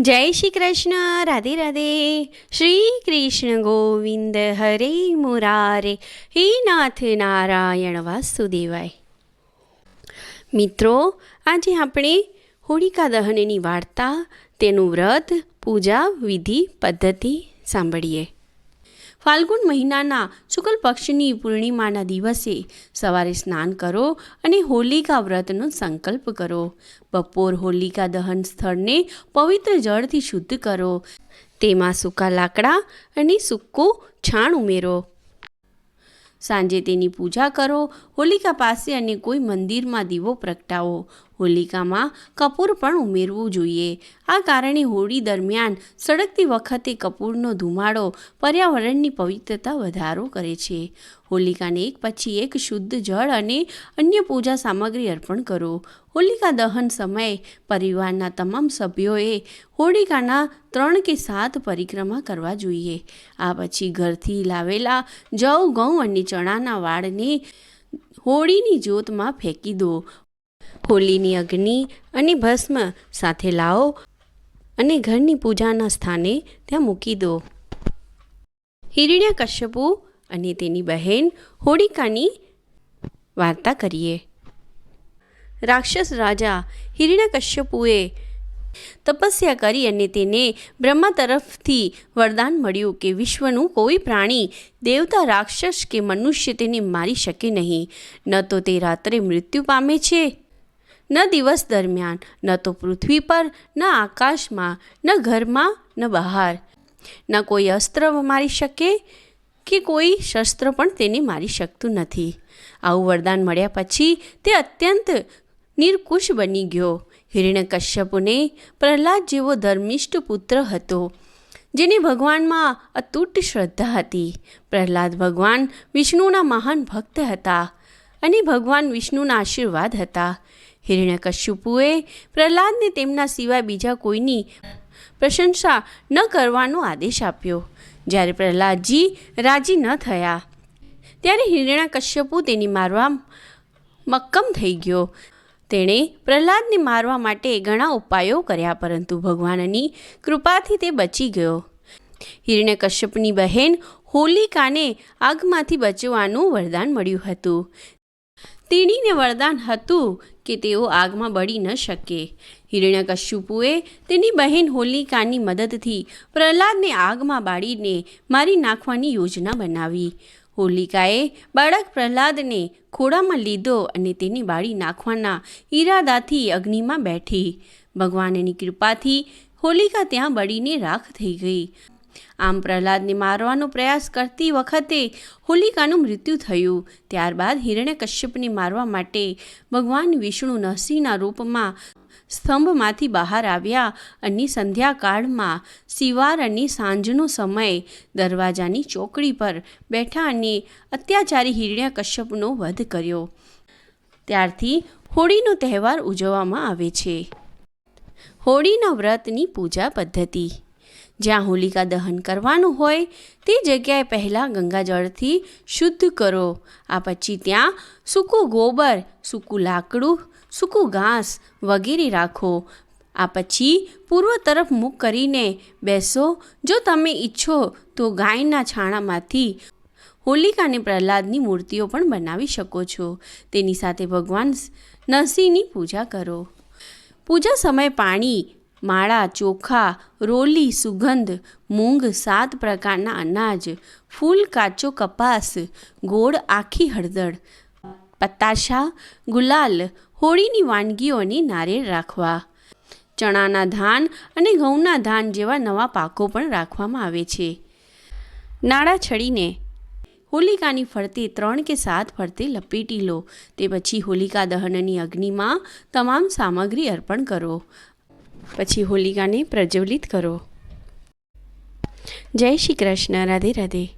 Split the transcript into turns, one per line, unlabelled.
જય શ્રી કૃષ્ણ, રાધે રાધે. શ્રી કૃષ્ણ ગોવિંદ, હરે મુરારે. હે નાથ નારાયણ વાસુદેવાય. મિત્રો, આજે આપણે હોળિકા દહનની વાર્તા, તેનું વ્રત, પૂજા, વિધિ, પદ્ધતિ સાંભળીએ. ફાલ્ગુન મહિનાના શુક્લ પક્ષની પૂર્ણિમાના દિવસે સવારે સ્નાન કરો અને હોલિકા વ્રતનો સંકલ્પ કરો. બપોર હોલિકા દહન સ્થળને પવિત્ર જળથી શુદ્ધ કરો. તેમાં સૂકા લાકડા અને સૂકું છાણ ઉમેરો. સાંજે તેની પૂજા કરો. હોલિકા પાસે અને કોઈ મંદિરમાં દીવો પ્રગટાવો. હોલિકામાં કપૂર પણ ઉમેરવું જોઈએ. આ કારણે હોળી દરમિયાન સળગતી વખતે કપૂરનો ધુમાડો પર્યાવરણની પવિત્રતા વધારો કરે છે. હોલિકાને એક પછી એક શુદ્ધ જળ અને અન્ય પૂજા સામગ્રી અર્પણ કરો. હોલિકા દહન સમયે પરિવારના તમામ સભ્યોએ હોલિકાના ત્રણ કે સાત પરિક્રમા કરવા જોઈએ. આ પછી ઘરથી લાવેલા જવ, ઘઉં અને ચણાના વાળને હોળીની જ્યોતમાં ફેંકી દો. હોલીની અગ્નિ અને ભસ્મ સાથે લાવો અને ઘરની પૂજાના સ્થાને ત્યાં મૂકી દો. હિરણ્ય કશ્યપુ અને તેની બહેન હોળિકાની વાર્તા કરીએ. રાક્ષસ રાજા હિરણ્યકશ્યપુએ તપસ્યા કરી અને તેને બ્રહ્મા તરફથી વરદાન મળ્યું કે વિશ્વનું કોઈ પ્રાણી, દેવતા, રાક્ષસ કે મનુષ્ય તેને મારી શકે નહીં. ન તો તે રાત્રે મૃત્યુ પામે છે. ન દિવસ દરમિયાન, ન તો પૃથ્વી પર, ન આકાશમાં, ન ઘરમાં, ન બહાર. ન કોઈ અસ્ત્ર મારી શકે કે કોઈ શસ્ત્ર પણ તેને મારી શકતું નથી. આવું વરદાન મળ્યા પછી તે અત્યંત નિર્કુશ બની ગયો. હિરણ્યકશ્યપુને પ્રહલાદ જેવો ધર્મિષ્ઠ પુત્ર હતો, જેને ભગવાનમાં અતૂટ શ્રદ્ધા હતી. પ્રહલાદ ભગવાન વિષ્ણુના મહાન ભક્ત હતા અને ભગવાન વિષ્ણુના આશીર્વાદ હતા. હિરણ્યકશ્યપુએ પ્રહલાદને તેમના સિવાય બીજા કોઈની પ્રશંસા ન કરવાનો આદેશ આપ્યો. જ્યારે પ્રહલાદજી રાજી ન થયા, ત્યારે હિરણ્યકશ્યપુ તેની મારવા મક્કમ થઈ ગયો. તેણે પ્રહલાદને મારવા માટે ઘણા ઉપાયો કર્યા, પરંતુ ભગવાનની કૃપાથી તે બચી ગયો. હિરણ્યકશ્યપની બહેન હોલિકાને આગમાંથી બચવાનું વરદાન મળ્યું હતું. તેણીને વરદાન હતું કે તેઓ આગમાં બળી ન શકે. હિરણ્યકશ્યપુએ તેની બહેન હોલિકાની મદદથી પ્રહલાદને આગમાં બાળીને મારી નાખવાની યોજના બનાવી. હોલિકાએ બાળક પ્રહલાદને ખોળામાં લીધો અને તેને બાળી નાખવાના ઈરાદાથી અગ્નિમાં બેઠી. ભગવાનની કૃપાથી હોલિકા ત્યાં બળીને રાખ થઈ ગઈ. આમ પ્રહલાદને મારવાનો પ્રયાસ કરતી વખતે હોલિકાનું મૃત્યુ થયું. ત્યારબાદ હિરણ્યકશ્યપને મારવા માટે ભગવાન વિષ્ણુ નરસિંહના રૂપમાં સ્તંભમાંથી બહાર આવ્યા અને સંધ્યાકાળમાં શિવાર અને સાંજનો સમય દરવાજાની ચોકડી પર બેઠા અને અત્યાચારી હિરણ્યકશ્યપનો વધ કર્યો. ત્યારથી હોળીનો તહેવાર ઉજવવામાં આવે છે. હોળીના વ્રતની પૂજા પદ્ધતિ. જ્યાં હોલિકા દહન કરવાનું હોય, તે જગ્યાએ પહેલાં ગંગાજળથી શુદ્ધ કરો. આ પછી ત્યાં સૂકું ગોબર, સૂકું લાકડું, સૂકું ઘાસ વગેરે રાખો. આ પછી પૂર્વ તરફ મુખ કરીને બેસો. જો તમે ઈચ્છો તો ગાયના છાણામાંથી હોલિકા અને પ્રહલાદની મૂર્તિઓ પણ બનાવી શકો છો. તેની સાથે ભગવાન નરસિંહની પૂજા કરો. પૂજા સમયે પાણી માળા, ચોખા, રોલી, સુગંધ, મૂંગ સાત પ્રકારના અનાજ, ફૂલ કાચો કપાસ, ગોળ આખી હળદર, પતાશા, ગુલાલ, હોળીની વાનગીઓની નારેળ રાખવા, ચણાના ધાન અને ઘઉંના ધાન જેવા નવા પાકો પણ રાખવામાં આવે છે. નાળા છડીને હોલિકાની ફરતે ત્રણ કે સાત ફરતે લપેટી લો. તે પછી હોલિકા દહનની અગ્નિમાં તમામ સામગ્રી અર્પણ કરો. પછી હોલિકાને પ્રજ્વલિત કરો. જય શ્રી કૃષ્ણ રાધે રાધે.